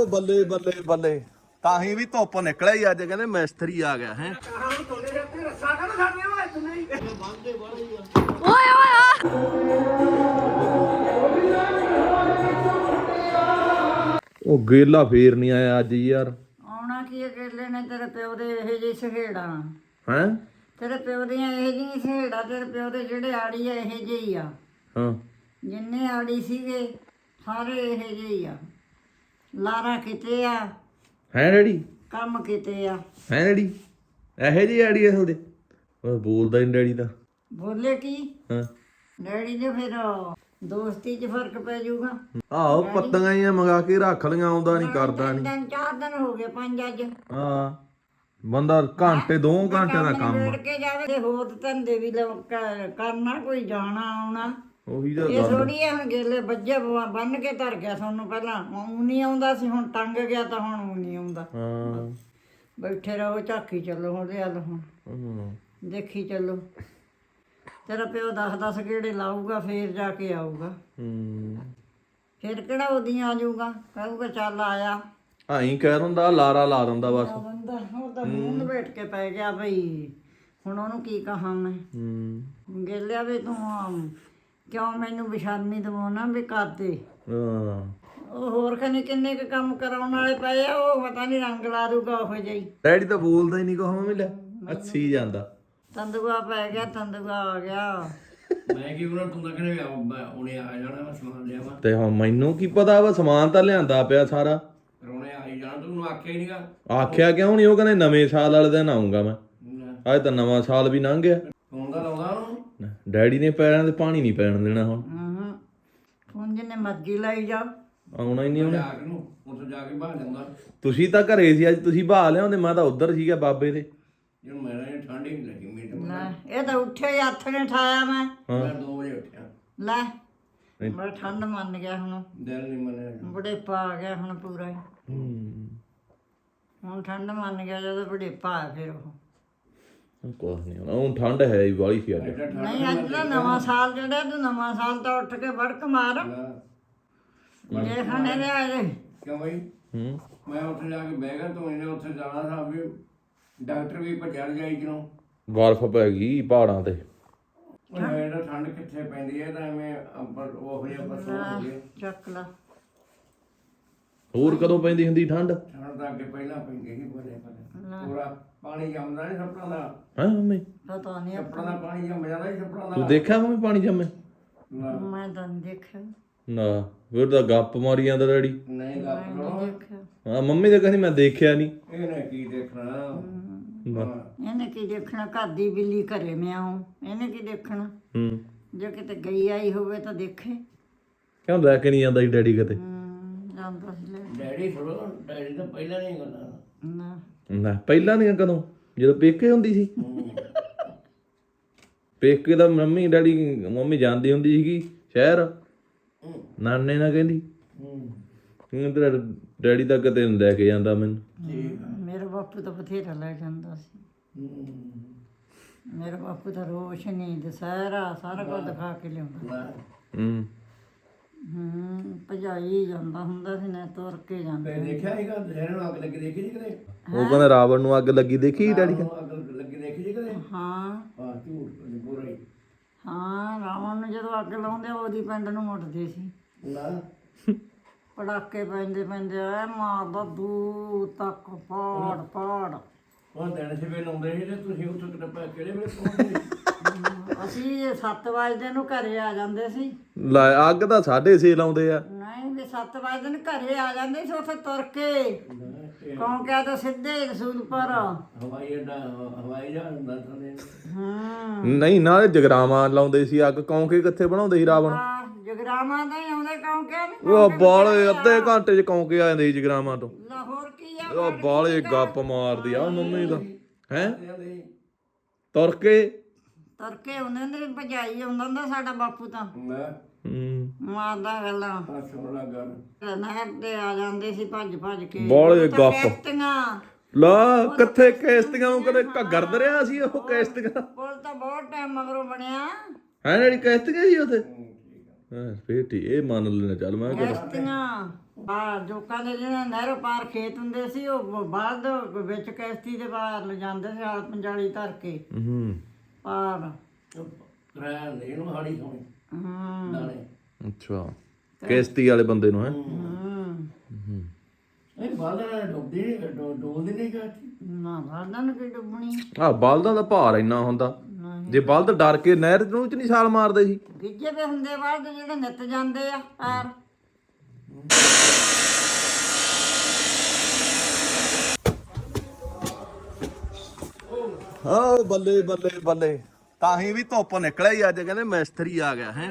ਉਹ ਬੱਲੇ ਬੱਲੇ ਬੱਲੇ। ਤਾਂ ਹੀ ਵੀ ਧੁੱਪ ਨਿਕਲਿਆ ਹੀ ਅੱਜ ਕਹਿੰਦੇ ਮਿਸਤਰੀ ਆ ਗਿਆ ਹੈ। ਓਏ ਓਏ ਓਏ। ਉਹ ਗੇਲਾ ਫੇਰ ਨਹੀਂ ਆਇਆ ਅੱਜ ਯਾਰ। ਆਉਣਾ ਕੀ ਅਕੇਲੇ ਨੇ ਤੇਰੇ ਪਿਓ ਦੇ ਇਹ ਜਿਹੇ ਸਹੇੜਾ। ਹੈ? ਤੇਰੇ ਪਿਓ ਦੀਆਂ ਇਹ ਜਿਹੀਆਂ ਸਹੇੜਾ ਤੇਰੇ ਪਿਓ ਦੇ ਜਿਹੜੇ ਆੜੀ ਆ ਇਹ ਜਿਹੇ ਹੀ ਆ। ਹਾਂ। ਜਿੰਨੇ ਆੜੀ ਸੀਗੇ ਸਾਰੇ ਇਹ ਜਿਹੇ ਹੀ ਆ। ਲਾਰਾ ਕਿਤੇ ਆ? ਹੈ ਡੈਡੀ? ਕੰਮ ਕਿਤੇ ਆ? ਹੈ ਡੈਡੀ? ਇਹੋ ਜਿਹੀ ਆੜੀ ਆ ਤੁਹਾਡੇ? ਉਹ ਬੋਲਦਾ ਨਹੀਂ ਡੈਡੀ ਤਾਂ। ਬੋਲੇ ਕੀ? ਹਾਂ। ਡੈਡੀ ਦੇ ਫਿਰ ਦੋਸਤੀ 'ਚ ਫ਼ਰਕ ਪੈ ਜਾਊਗਾ। ਆਹੋ ਪੱਤੀਆਂ ਹੀ ਮੰਗਾ ਕੇ ਰੱਖ ਲੀਆਂ ਆਉਂਦਾ ਨਹੀਂ ਕਰਦਾ ਨਹੀਂ ਦਿਨ ਚਾਰ ਦਿਨ ਹੋ ਗਏ ਪੰਜ ਅੱਜ। ਹਾਂ। ਬੰਦਾ ਘੰਟੇ ਦੋ ਘੰਟੇ ਦਾ ਕੰਮ ਕੇ ਜਾਵੇ ਤੇ ਹੋਰ ਧੰਦੇ ਵੀ ਲਵ- ਕ- ਕਰਨਾ ਕੋਈ ਜਾਣਾ ਆਉਣਾ। ਉਹੀ ਤਾਂ ਇਹ ਗੱਲ ਥੋੜੀ ਹੁਣ ਗੇਲੇ ਵੱਜੇ ਬੰਨ ਕੇ ਧਰ ਗਿਆ ਸਾਨੂੰ ਪਹਿਲਾਂ। ਉਹ ਨਹੀਂ ਆਉਂਦਾ ਸੀ ਹੁਣ ਟੰਗ ਗਿਆ ਤਾਂ ਹੁਣ ਉਹ ਨਹੀਂ ਆਉਂਦਾ। ਹਾਂ। ਬੈਠੇ ਰਹੋ ਝਾਕੀ ਚੱਲੋ ਉਹਦੇ ਹੱਲ ਹੁਣ। ਹਮ। ਦੇਖੀ ਚੱਲੋ। ਤੇਰਾ ਪਿਓ 10 10 ਗੇੜੇ ਲਾਊਗਾ ਫੇਰ ਜਾ ਕੇ ਆਊਗਾ। ਹਮ ਫਿਰ ਕਿਹੜਾ ਉਹਦੀਆਂ ਆ ਜਾਊਗਾ? ਕਹੂਗਾ ਚੱਲ ਆਇਆ। ਆਈ ਕਹਿ ਦਿੰਦਾ ਲਾਰਾ ਲਾ ਦਿੰਦਾ ਬਸ। ਆ ਬੰਦਾ ਉਹ ਤਾਂ ਮੂੰਹ ਲਪੇਟ ਕੇ ਪੈ ਗਿਆ ਬਈ। ਹੁਣ ਉਹਨੂੰ ਕੀ ਕਹਾਂ ਮੈਂ? ਹਮ ਗੇਲਿਆ ਵੀ ਤੂੰ ਆਮ, ਕਿਉਂ ਮੈਨੂੰ ਬਿਸ਼ਾਨੀ ਦਵਾਉਣਾ ਵੀ ਕਰਦੇ ਹਾਂ। ਉਹ ਹੋਰ ਖਨੇ ਕਿੰਨੇ ਕੁ ਕੰਮ ਕਰਾਉਣ ਵਾਲੇ ਪਏ ਆ ਉਹ ਪਤਾ ਨਹੀਂ ਰੰਗ ਲਾ ਦੂਗਾ ਉਹ ਜਿਹੀ ਡੈਡੀ ਤਾਂ ਬੋਲਦਾ ਹੀ ਨਹੀਂ ਕੋ ਮੰਮੀ ਲੈ ਅੱਛੀ ਜਾਂਦਾ। ਤੰਦੂਆ ਪੈ ਗਿਆ ਤੰਦੂਆ ਆ ਗਿਆ। ਮੈਂ ਕੀ ਉਹਨਾਂ ਤੂੰ ਤਾਂ ਕਹਿੰਦੇ ਵੀ ਆ- ਹੁਣੇ ਜਾਣਾ ਮੈਂ ਸਮਾਨ ਲਿਆ ਵਾ ਤੇ ਹਾਂ ਮੈਨੂੰ ਕੀ ਪਤਾ ਵਾ ਸਮਾਨ ਤਾਂ ਲਿਆਂਦਾ ਪਿਆ ਸਾਰਾ। ਰੋਣੇ ਆ ਹੀ ਜਾਣਾ ਤੂੰ ਆਖਿਆ ਹੀ ਨਹੀਂਗਾ ਆਖਿਆ ਕਿਉਂ ਨਹੀਂ ਉਹ ਕਹਿੰਦੇ ਨਵੇਂ ਸਾਲ ਵਾਲੇ ਦਿਨ ਆਉਂਗਾ ਮੈਂ। ਅੱਜ ਤਾਂ ਨਵਾਂ ਸਾਲ ਵੀ ਲੰਘ ਗਿਆ। ਫੋਨ ਦਾ ਲਾਉਂਦਾ ਉਹਨੂੰ। ਡੈਡੀ ਨੇ ਪੈਰਾਂ ਤੇ ਪਾਣੀ ਨਹੀਂ ਪੈਣ ਦੇਣਾ ਹੁਣ। ਹੂੰ ਹੁਣ ਜਿੰਨੇ ਮਰਜ਼ੀ ਲਾਈ ਜਾ ਆਉਣਾ ਹੀ ਨਹੀਂ ਉਹਨੇ ਜਾ ਕੇ ਨੂੰ ਉੱਥੇ ਜਾ ਕੇ ਬਾਹਰ ਜਾਂਦਾ ਤੁਸੀਂ ਤਾਂ ਘਰੇ ਸੀ ਅੱਜ ਤੁਸੀਂ ਬਾਹ ਲਿਆਉਂਦੇ ਮੈਂ ਤਾਂ ਉੱਧਰ ਸੀਗਾ ਬਾਬੇ ਦੇ। ਠੰਡ ਹੀ ਨੀ ਲੱਗੀ ਮੈਨੂੰ ਤਾਂ। ਲੈ ਇਹ ਤਾਂ ਉੱਠੇ ਹੀ ਹੱਥ ਨੇ ਠਾਇਆ ਮੈਂ। ਮੈਂ 2 ਵਜੇ ਉੱਠਿਆ। ਲੈ ਬੜਾ ਠੰਡ ਮੰਨ ਗਿਆ ਹੁਣ। ਦਿਲ ਨਹੀਂ ਮੰਨਿਆ। ਬੜੇਪਾ ਆ ਗਿਆ ਹੁਣ ਪੂਰਾ ਹੀ। ਹੂੰ। ਹੁਣ ਠੰਡ ਮੰਨ ਗਿਆ ਜਦੋਂ ਬੜੇਪਾ ਆ ਫਿਰ ਉਹ। ਕੁਛ ਨਹੀਂ ਹੋਣਾ। ਉਹ ਠੰਡ ਹੈ ਹੀ ਵਾਲੀ ਸੀ ਅੱਜ। ਨਹੀਂ ਅੱਜ ਦਾ ਨਵਾਂ ਸਾਲ ਜਿਹੜਾ ਤੂੰ ਨਵਾਂ ਸਾਲ ਤਾਂ ਉੱਠ ਕੇ ਵੜਕ ਮਾਰ। ਜੇ ਖਾਣੇ ਦੇ ਆਏ ਕਿਉਂ ਬਈ? ਹੂੰ। ਮੈਂ ਉੱਥੇ ਜਾ ਕੇ ਬਹਿ ਗਿਆ ਤੂੰ ਇਹਨੇ ਉੱਥੇ ਜਾਣਾ ਸੀ ਵੀ ਡਾਕਟਰ ਵੀ ਭੱਜਿਆ ਜਾਈ ਕਿਉਂ? ਬਰਫ਼ ਪੈ ਗਈ ਪਹਾੜਾਂ ਤੇ। ਉਹ ਇਹਦਾ ਠੰਡ ਕਿੱਥੇ ਪੈਂਦੀ ਹੈ ਤਾਂ ਐਵੇਂ ਅੰਬਰ ਉਹ ਜਿਹਾ ਪਸੂ ਹੋ ਗਿਆ ਚੱਕ ਲਾ। ਹੋਰ ਕਦੋਂ ਪੈਂਦੀ ਹੁੰਦੀ ਠੰਡ? ਠੰਡ ਤਾਂ ਅੱਗੇ ਪਹਿਲਾਂ ਪੈਂਦੀ ਸੀ ਬੜੇ ਬੜੇ ਪੂਰਾ ਪਾਣੀ ਜੰਮਦਾ ਨਹੀਂ ਛੱਪੜਾਂ ਦਾ। ਹੈ ਮੰਮੀ। ਪਤਾ ਨਹੀਂ ਛੱਪੜਾਂ ਦਾ ਪਾਣੀ ਜੰਮ ਜਾਂਦਾ ਸੀ ਛੱਪੜਾਂ ਤੂੰ ਦਾ ਦੇਖਿਆ ਮੰਮੀ ਪਾਣੀ ਜੰਮੇ? ਨਾ, ਮੈਂ ਤਾਂ ਨਹੀਂ ਦੇਖਿਆ। ਨਾ ਫਿਰ ਤਾਂ ਗੱਪ ਮਾਰੀ ਜਾਂਦਾ ਡੈਡੀ। ਨਹੀਂ ਗੱਪ ਕਰੋ। ਦੇਖਿਆ। ਹਾਂ ਮੰਮੀ ਤਾਂ ਕਹਿੰਦੀ ਮੈਂ ਦੇਖਿਆ ਨਹੀਂ ਇਹਨੇ ਕੀ ਦੇਖਣਾ? ਹਾਂ। ਇਹਨੇ ਕੀ ਦੇਖਣਾ? ਘਰ ਦੀ ਬਿੱਲੀ ਘਰੇ ਮਿਆਉ। ਇਹਨੇ ਕੀ ਦੇਖਣਾ? ਹੂੰ। ਜੇ ਕਿਤੇ ਗਈ ਆਈ ਹੋਵੇ ਤਾਂ ਦੇਖੇ। ਕਿਉਂ ਲੈ ਕੇ ਨਹੀਂ ਜਾਂਦਾ ਸੀ ਡੈਡੀ ਕਿਤੇ? ਜਾਂਦਾ ਸੀ ਲੈ। ਡੈਡੀ ਥੋੜਾ ਡੈਡੀ ਤਾਂ ਪਹਿਲਾਂ ਨਹੀਂ ਕਰਦਾ ਨਾ। ਨਾ। ਪਹਿਲਾਂ ਨਹੀਂ ਕਦੋਂ? ਜਦੋਂ ਪੇਕੇ ਹੁੰਦੀ ਸੀ। ਪੇਕੇ ਦਾ ਮੰਮੀ ਡੈਡੀ ਮੰਮੀ ਜਾਂਦੀ ਹੁੰਦੀ ਸੀਗੀ ਸ਼ਹਿਰ। ਨਾਨੇ ਨਾਲ ਕਹਿੰਦੀ। ਕਹਿੰਦੀ ਤੇਰਾ ਡੈਡੀ ਤਾਂ ਕਿਤੇ ਨੀ ਲੈ ਕੇ ਜਾਂਦਾ ਮੈਨੂੰ। ਮੇਰਾ ਬਾਪੂ ਤਾਂ ਬਥੇਰਾ ਲੈ ਜਾਂਦਾ ਸੀ। ਮੇਰਾ ਬਾਪੂ ਤਾਂ ਰੋਸ਼ਨੀ ਦਸਹਿਰਾ ਸਾਰਾ ਕੁਝ ਦਿਖਾ ਕੇ ਲਿਆਉਂਦਾ। ਹੂੰ। ਹੂੰ ਭਜਾਈ ਜਾਂਦਾ ਹੁੰਦਾ ਸੀ ਨਾ ਤੁਰ ਕੇ ਜਾਂਦਾ ਤੇ ਦੇਖਿਆ ਹੈਗਾ ਦੁਸ਼ਹਿਰੇ ਨੂੰ ਅੱਗ ਲੱਗੀ ਦੇਖੀ ਜੀ ਕਦੇ? ਉਹ ਕਹਿੰਦਾ ਰਾਵਣ ਨੂੰ ਅੱਗ ਲੱਗੀ ਦੇਖੀ ਡੈਡੀ? ਉਹਨੂੰ ਅੱਗ ਲੱਗੀ ਦੇਖੀ ਜੀ ਕਦੇ? ਹਾਂ। ਹਾਂ ਝੂਠ ਪੂਰਾ ਹੀ ਹਾਂ ਰਾਵਣ ਨੂੰ ਜਦੋਂ ਅੱਗ ਲਾਉਂਦੇ ਉਹਦੀ ਪਿੰਡ ਨੂੰ ਮੁੱਟਦੇ ਸੀ। ਨਾ। ਪੜਾਕੇ ਪੈਂਦੇ ਪੈਂਦੇ ਐ ਮਾਰਦਾ ਦੂਰ ਤੱਕ ਪਾੜ ਪਾੜ। ਉਹ ਦਿਨ ਸਵੇ ਲਾਉਂਦੇ ਸੀ ਤੇ ਤੁਸੀਂ ਉੱਥੇ ਕਿਹੜੇ ਵੇਲੇ ਪਹੁੰਚੇ ਅਸੀਂ 7 ਵਜੇ ਨੂੰ ਘਰੇ ਆ ਜਾਂਦੇ ਸੀ। ਲੈ ਅੱਗ ਤਾਂ 6.5 ਲਾਉਂਦੇ ਆ। ਨਹੀਂ ਵੀ 7 ਵਜੇ ਨੂੰ ਘਰੇ ਆ ਜਾਂਦੇ ਸੀ ਉੱਥੇ ਤੁਰ ਕੇ। ਕੌਂਕਿਆ ਤਾਂ ਸਿੱਧੇ ਰਸੂਲਪੁਰ ਹਵਾਈ ਅੱਡਾ ਹਵਾਈ ਜਹਾਜ਼ ਹੁੰਦਾ ਥੱਲੇ ਹੂੰ। ਨਹੀਂ ਨਾਲੇ ਜਗਰਾਵਾਂ ਲਾਉਂਦੇ ਸੀ ਅੱਗ ਕੌਂਕੇ ਕਿੱਥੇ ਬਣਾਉਂਦੇ ਸੀ ਰਾਵਣ? ਆ ਜਗਰਾਵਾਂ ਦਾ ਹੀ ਆਉਂਦੇ ਕੌਂਕਿਆ ਨਹੀਂ ਉਹ ਬਾਲੇ ਅੱਧੇ ਘੰਟੇ ਚ ਕੌਂਕੇ ਆ ਜਾਂਦੇ ਸੀ ਜਗਰਾਵਾਂ ਤੋਂ। ਲਾਹੌਰ ਕੀ ਆ ਉਹ ਬਾਲੇ ਗੱਪ ਮਾਰਦੀ ਆ ਮੰਮੀ ਦਾ। ਹੈ? ਤੁਰ ਕੇ ਤੁਰ ਕੇ ਆਉਂਦੇ ਹੁੰਦੇ ਸੀ, ਭਜਾਈ ਆਉਂਦਾ ਹੁੰਦਾ ਸਾਡਾ ਬਾਪੂ ਤਾਂ। ਮੈਂ ਹੂੰ। ਮਾਰਦਾ ਗੱਲਾਂ। ਆ ਸੋਹਣਾ ਗੱਲ। ਨਹਿਰ ਤੇ ਆ ਜਾਂਦੇ ਸੀ ਭੱਜ ਭੱਜ ਕੇ। ਉਹ ਤਾਂ ਗੱਪ। ਕਿਸ਼ਤੀਆਂ। ਲਾ ਕਿੱਥੇ ਕੈਸਟੀਆਂ ਉਹ ਕਦੇ ਘੱਗਰ ਦਰਿਆ ਸੀ ਉਹ ਕੈਸਟੀਆਂ ਪੁੱਲ ਤਾਂ ਬਹੁਤ ਟਾਈਮ ਮਗਰੋਂ ਬਣਿਆ। ਹੈ ਜਿਹੜੀ ਕੈਸਟੀਆਂ ਸੀ ਉਹਦੇ ਹਾਂ ਫੇਰ ਠੀਕ ਇਹ ਮੰਨ ਲੈਣਾ ਚੱਲ ਮੈਂ ਕਿਹਾ ਕਿਸ਼ਤੀਆਂ। ਆ ਜੋਕਾਂ ਦੇ ਜਿਹੜੇ ਨਹਿਰੋਂ ਪਾਰ ਖੇਤ ਹੁੰਦੇ ਸੀ ਉਹ ਬਾਅਦ ਵਿੱਚ ਕਿਸ਼ਤੀ ਦੇ ਪਾਰ ਲਿਜਾਂਦੇ ਸੀ ਹਾਲ ਪੰਜਾਲੀ ਧਰ ਕੇ। ਹੂੰ। ਪਾਰ ਰਹਿ ਦੇ ਨੂੰ ਹਾੜੀ ਸੋਣੀ ਹੂੰ। ਨਾਲੇ। ਅੱਛਾ। ਕਿਸ਼ਤੀ ਵਾਲੇ ਬੰਦੇ ਨੂੰ ਹੈ? ਹੂੰ। ਇਹ ਬਾਹਰ ਡੁੱਬਦੀ ਨਹੀਂ ਡੋਲਦੀ ਨਹੀਂ ਗਾਤੀ ਨਾ ਵਾਦਨ ਕੀ ਡੁੱਬਣੀ? ਆ ਬਲਦਾਂ ਦਾ ਭਾਰ ਇੰਨਾ ਹੁੰਦਾ। ਜੇ ਬਲਦ ਡਰ ਕੇ ਨਹਿਰ ਨੂੰ ਚ ਨਹੀਂ ਛਾਲ ਮਾਰਦੇ ਸੀ। ਗਿੱਜੇ ਦੇ ਹੁੰਦੇ ਬਾਅਦ ਜਿਹੜੇ ਨਿੱਤ ਜਾਂਦੇ ਆ ਪਾਰ। ਹਾਂ, ਬੱਲੇ ਬੱਲੇ ਬੱਲੇ। ਤਾਂ ਹੀ ਵੀ ਧੁੱਪ ਨਿਕਲਿਆ ਹੀ ਅੱਜ, ਕਹਿੰਦੇ ਮਿਸਤਰੀ ਆ ਗਿਆ, ਹੈ।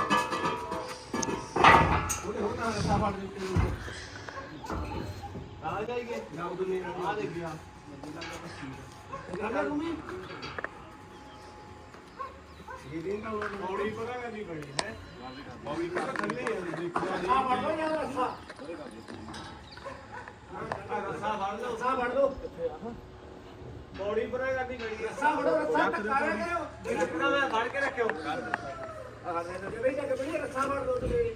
ਬੋੜੀ ਪਰ ਕਰਨੀ ਪੈਣੀ ਰੱਸਾ ਫੜੋ ਰੱਸਾ ਟੱਕਾ ਕਰਿਓ ਜਿਹੜਾ ਮੈਂ ਫੜ ਕੇ ਰੱਖਿਓ ਆਹ ਦੇ ਦੇ ਬਈ ਜਾ ਕੇ ਬਈ ਰੱਸਾ ਫੜ ਦੋ ਤੇ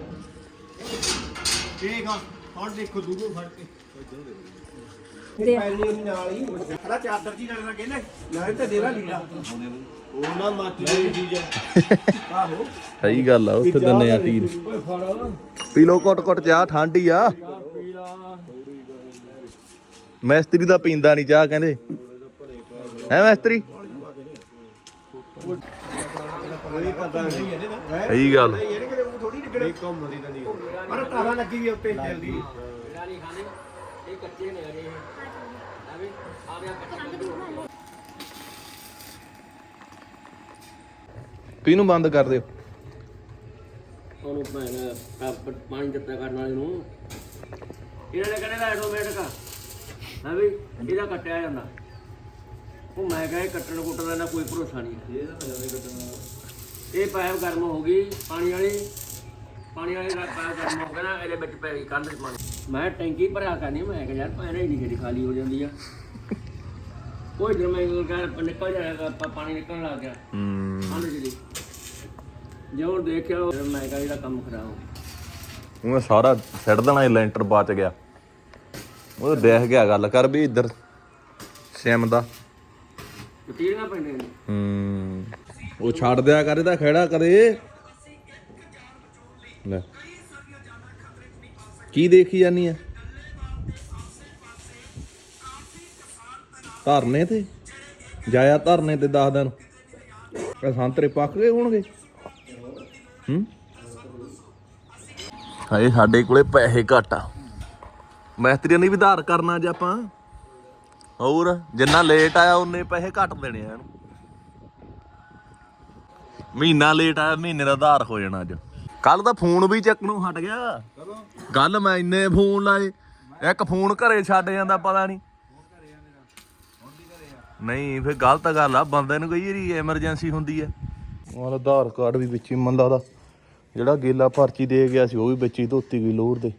ਠੀਕ ਆ ਹੁਣ ਦੇਖੋ ਦੂਰੋਂ ਫੜ ਕੇ। ਦੇ ਪੈਣੀ ਨਾਲ ਹੀ ਖੜਾ ਚਾਦਰ ਜੀ ਲੱਗਣਾ ਕਹਿੰਦੇ ਨਾਲੇ ਤੇ ਦੇਵਾ ਲੀੜਾ। ਉਹ ਨਾ ਮੱਚ ਜਾਏ ਚੀਜ਼ ਆਹੋ। ਸਹੀ ਗੱਲ ਆ ਉੱਥੇ ਦਿੰਨੇ ਆ ਤੀਰ ਪੀ ਲੋ ਕੁੱਟ ਕੁੱਟ ਚਾਹ ਠੰਡ ਹੀ ਆ। ਮੈਸਤਰੀ ਦਾ ਪੀਂਦਾ ਨਹੀਂ ਚਾਹ ਕਹਿੰਦੇ। ਹੈ ਮੈਸਤਰੀ? ਕੋਈ ਪਤਾ ਨਹੀਂ ਇਹਦੇ ਦਾ ਸਹੀ ਗੱਲ। ਇਹਨੇ ਕਿਤੇ ਉਹ ਥੋੜੀ ਨਿਕੜੇ ਘੁੰਮਦੀ ਤੰਦੀ ਪਰ ਤਾਰਾ ਲੱਗੀ ਵੀ ਉੱਤੇ ਜਲਦੀ। ਕਿਹਨੂੰ ਬੰਦ ਕਰ ਦਿਓ? ਉਹਨੂੰ ਭੈਣ ਪਾਣੀ ਦਿੱਤਾ ਕਰਨ ਵਾਲੇ ਨੂੰ। ਇਹਨਾਂ ਨੇ ਕਹਿੰਦੇ ਆਟੋਮੈਟਿਕ ਆ ਹਾਂ ਵੀ? ਇਹਦਾ ਕੱਟਿਆ ਜਾਂਦਾ। ਉਹ ਮੈਂ ਕਹਾਂ ਇਹ ਕੱਟਣ ਕੁੱਟਣ ਦਾ ਨਾ ਕੋਈ ਭਰੋਸਾ ਨਹੀਂ। ਇਹ ਤਾਂ ਇਹ ਪਾਇਪ ਗਰਮ ਹੋ ਗਈ ਪਾਣੀ ਵਾਲੀ। ਪਾਣੀ ਵਾਲੀ ਦਾ ਪਾਇਪ ਗਰਮ ਹੋ ਗਿਆ ਨਾ ਇਹਦੇ ਵਿੱਚ ਪੈ ਗਈ ਕੰਧ 'ਚ ਪਾਣੀ। ਮੈਂ ਟੈਂਕੀ ਭਰਿਆ ਕਰਨੀ ਮੈਂ ਕਿਹਾ ਯਾਰ ਪਾਣੀ ਨਹੀਂ ਜਿਹੜੀ ਖਾਲੀ ਹੋ ਜਾਂਦੀ ਆ। ਕੋਈ ਦਿਨ ਮੈਂ ਕਹਿੰਦਾ ਨਿਕਲ ਜਾਏਗਾ ਪਾਣੀ ਨਿਕਲਣ ਲੱਗ ਗਿਆ। ਹੂੰ। ਕੰਧ ਜਿਹੜੀ ਜੇ ਹੁਣ ਦੇਖਿਆ ਉਹ ਮੈਂ ਕਹਾਂ ਇਹਦਾ ਕੰਮ ਖਰਾਬ ਹੋ ਗਿਆ। ਉਹ ਸਾਰਾ ਛੱਡ ਦੇਣਾ ਇਹ ਲੈਂਟਰ ਬਚ ਗਿਆ। ਉਹ ਦੇਖ ਗਿਆ ਗੱਲ ਕਰ ਵੀ ਇੱਧਰ ਸਿਮ ਦਾ। ਤੀਰੀਆਂ ਪੈਂਦੀਆਂ ਨੇ। ਹੂੰ। ਉਹ ਛੱਡ ਦਿਆ ਕਰੇ ਤਾਂ ਖੇੜਾ ਕਰੇ। ਲੈ। ਕੀ ਦੇਖੀ ਜਾਨੀ ਆ? ਧਰਨੇ ਤੇ? ਜਾਇਆ ਧਰਨੇ ਤੇ 10 ਦਿਨ। ਸੰਤਰੇ ਪੱਕ ਗਏ ਹੋਣਗੇ? ਹੂੰ? ਹਾਏ, ਸਾਡੇ ਕੋਲੇ ਪੈਸੇ ਘੱਟ ਆ। ਮਿਸਤਰੀਆਂ ਨੇ ਵੀ ਧਾਰ ਕਰਨਾ ਅੱਜ ਆਪਾਂ। ਹੋਰ, ਜਿੰਨਾ ਲੇਟ ਆਇਆ ਉਨੇ ਪੈਸੇ ਘੱਟ ਦੇਣੇ ਆ ਇਹਨੂੰ। ਮਹੀਨਾ ਲੇਟ ਆਇਆ ਮਹੀਨੇ ਦਾ ਆਧਾਰ ਹੋ ਜਾਣਾ ਅੱਜ। ਕੱਲ ਤਾਂ ਫੋਨ ਵੀ ਚੱਕਣੋਂ ਹਟ ਗਿਆ। ਗੱਲ ਮੈਂ ਇੰਨੇ ਫੋਨ ਲਾਏ ਇੱਕ ਫੋਨ ਘਰੇ ਛੱਡ ਜਾਂਦਾ ਪਤਾ ਨਹੀਂ। ਨਹੀਂ ਫਿਰ ਗਲਤ ਗੱਲ ਆ ਬੰਦੇ ਨੂੰ ਕਈ ਵਾਰੀ ਐਮਰਜੈਂਸੀ ਹੁੰਦੀ ਹੈ ਉਹ ਆਧਾਰ ਕਾਰਡ ਵੀ ਵਿੱਚ ਹੀ ਮੰਦਾ ਦਾ ਜਿਹੜਾ ਗੇਲਾ ਪਰਚੀ ਦੇ ਗਿਆ ਸੀ ਉਹ ਵੀ ਵਿੱਚ ਹੀ ਧੋਤੀ ਗਈ ਲੋਰ ਦੇ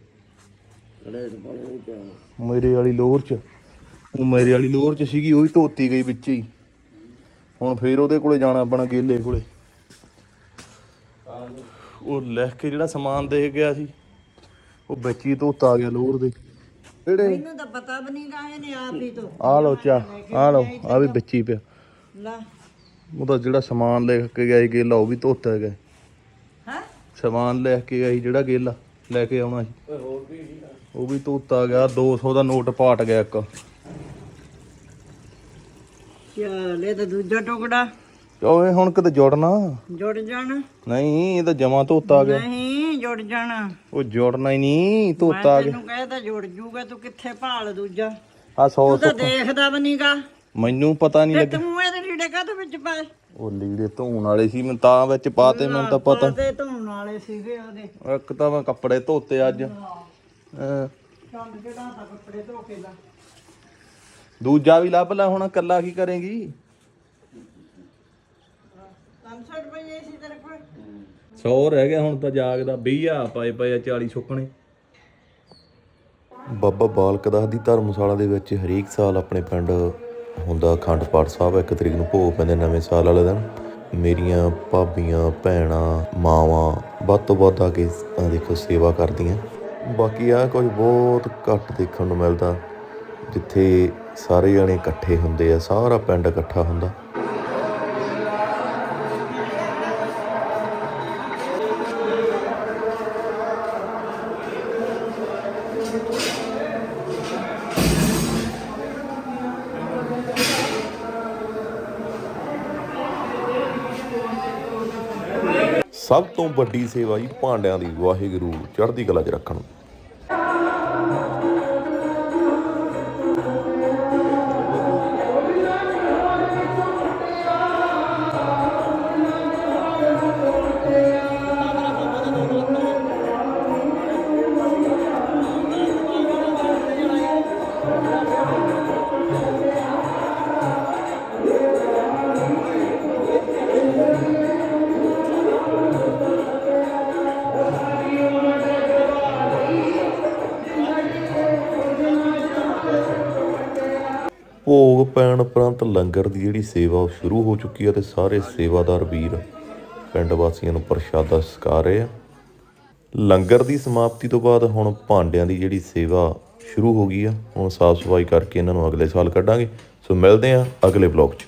ਮੇਰੇ ਵਾਲੀ ਲੋਰ ਚ ਉਹ ਮੇਰੇ ਵਾਲੀ ਲੋਰ ਚ ਸੀਗੀ ਉਹ ਵੀ ਧੋਤੀ ਗਈ ਵਿੱਚ ਹੀ। ਹੁਣ ਫੇਰ ਉਹਦੇ ਕੋਲੇ ਜਾਣਾ ਆਪਣਾ ਗੇਲੇ ਕੋਲੇ। ਉਹ ਲਿਖ ਕੇ ਜਿਹੜਾ ਸਮਾਨ ਦੇ ਗਿਆ ਸੀ ਉਹ ਹੀ ਧੋਤਾ ਆ ਗਿਆ ਲੋਰ ਦੇ। ਕਿਹੜੇ? ਮੈਨੂੰ ਤਾਂ ਪਤਾ ਵੀ ਨਹੀਂ ਗਾ ਇਹਨੇ ਆਪ ਹੀ ਤੋਂ ਆ ਲਓ ਚਾ ਆ ਲਓ ਆ ਵੀ ਹੀ ਪਿਆ। ਲਾ। ਉਹਦਾ ਜਿਹੜਾ ਸਮਾਨ ਲਿਖ ਕੇ ਗਿਆ ਸੀ ਗੇਲਾ ਉਹ ਵੀ ਧੋਤਾ ਗਿਆ। ਹੈ? ਸਮਾਨ ਲੈ ਕੇ ਗਿਆ ਸੀ ਜਿਹੜਾ ਗੇਲਾ ਲੈ ਕੇ ਆਉਣਾ ਸੀ। ਉਹ ਵੀ ਧੋਤਾ ਗਿਆ 200 ਦਾ ਨੋਟ ਪਾਟ ਗਿਆ ਇੱਕ। ਚੱਲ ਇਹ ਤਾਂ ਦੂਜਾ ਟੁਕੜਾ। ਓਏ ਹੁਣ ਕਿਤੇ ਜੁੜਨਾ ਜੁੜ ਜਾਣਾ। ਨਹੀਂ ਇਹ ਤਾਂ ਜਮਾ ਧੋਤਾ ਗਿਆ। ਨਹੀਂ ਜੁੜ ਜਾਣਾ। ਉਹ ਜੁੜਨਾ ਹੀ ਨਹੀਂ ਧੋਤਾ ਗਿਆ। ਤੈਨੂੰ ਕਹਿ ਤਾਂ ਜੁੜ ਜੂਗਾ ਤੂੰ ਕਿੱਥੇ ਭਾਲ ਦੂਜਾ? ਆ 100 ਤੂੰ ਤਾਂ ਦੇਖਦਾ ਵੀ ਨਹੀਂਗਾ ਮੈਨੂੰ ਪਤਾ ਨਹੀਂ ਲੱਗਿਆ। ਤੂੰ ਇਹਦੇ ਲੀੜੇ ਕਾਹਦੇ ਵਿੱਚ ਪਾਏ? ਉਹ ਲੀੜੇ ਧੋਣ ਵਾਲੇ ਸੀ ਮੈਂ ਤਾਂ ਵਿੱਚ ਪਾਤੇ ਮੈਨੂੰ ਤਾਂ ਪਤਾ। ਤੇ ਧੋਣ ਵਾਲੇ ਸੀਗੇ ਉਹਦੇ। ਇੱਕ ਤਾਂ ਮੈਂ ਕੱਪੜੇ ਧੋਤੇ ਅੱਜ। ਅਹ। ਚੰਦ ਜਿਹੜਾ ਤਾਂ ਕੱਪੜੇ ਧੋ ਕੇ ਦਾ ਦੂਜਾ ਵੀ ਲੱਭ ਲੈ ਹੁਣ ਕੱਲਾ ਕੀ ਕਰੇਗੀ? 300 ਰੁਪਏ ਸੀ ਤੇਰੇ ਕੋਲ। 100 ਰਹਿ ਗਿਆ ਹੁਣ ਤਾਂ ਜਾਗਦਾ 20 ਆ ਪਏ ਪਏ ਆ 40 ਸੁੱਕਣੇ। ਬਾਬਾ ਬਾਲਕ ਦਾਸ ਦੀ ਧਰਮਸ਼ਾਲਾ ਦੇ ਵਿੱਚ ਹਰੇਕ ਸਾਲ ਆਪਣੇ ਪਿੰਡ ਹੁੰਦਾ ਅਖੰਡ ਪਾਠ ਸਾਹਿਬ ਇੱਕ ਤਰੀਕ ਨੂੰ ਭੋਗ ਪੈਂਦੇ ਨਵੇਂ ਸਾਲ ਵਾਲੇ ਦਿਨ। ਮੇਰੀਆਂ ਭਾਬੀਆਂ ਭੈਣਾਂ ਮਾਵਾਂ ਵੱਧ ਤੋਂ ਵੱਧ ਆ ਕੇ ਦੇਖੋ ਸੇਵਾ ਕਰਦੀਆਂ। ਬਾਕੀ ਆ ਕੁਝ ਬਹੁਤ ਘੱਟ ਦੇਖਣ ਨੂੰ ਮਿਲਦਾ ਜਿੱਥੇ ਸਾਰੇ ਜਣੇ ਇਕੱਠੇ ਹੁੰਦੇ ਆ ਸਾਰਾ ਪਿੰਡ ਇਕੱਠਾ ਹੁੰਦਾ। ਸਭ ਤੋਂ ਵੱਡੀ ਸੇਵਾ ਜੀ ਭਾਂਡਿਆਂ ਦੀ ਵਾਹਿਗੁਰੂ ਚੜ੍ਹਦੀ ਕਲਾ 'ਚ ਰੱਖਣ। ਪੈਣ ਉਪਰੰਤ ਲੰਗਰ ਦੀ ਜਿਹੜੀ ਸੇਵਾ ਉਹ ਸ਼ੁਰੂ ਹੋ ਚੁੱਕੀ ਹੈ ਤੇ ਸਾਰੇ ਸੇਵਾਦਾਰ ਵੀਰ ਪਿੰਡ ਵਾਸੀਆਂ ਨੂੰ ਪ੍ਰਸ਼ਾਦਾ ਛਕਾ ਰਹੇ ਆ। ਲੰਗਰ ਦੀ ਸਮਾਪਤੀ ਤੋਂ ਬਾਅਦ ਹੁਣ ਭਾਂਡਿਆਂ ਦੀ ਜਿਹੜੀ ਸੇਵਾ ਸ਼ੁਰੂ ਹੋ ਗਈ ਆ। ਹੁਣ ਸਾਫ਼ ਸਫ਼ਾਈ ਕਰਕੇ ਇਹਨਾਂ ਨੂੰ ਅਗਲੇ ਸਾਲ ਕੱਢਾਂਗੇ। ਸੋ ਮਿਲਦੇ ਆ ਅਗਲੇ ਬਲੌਗ 'ਚ।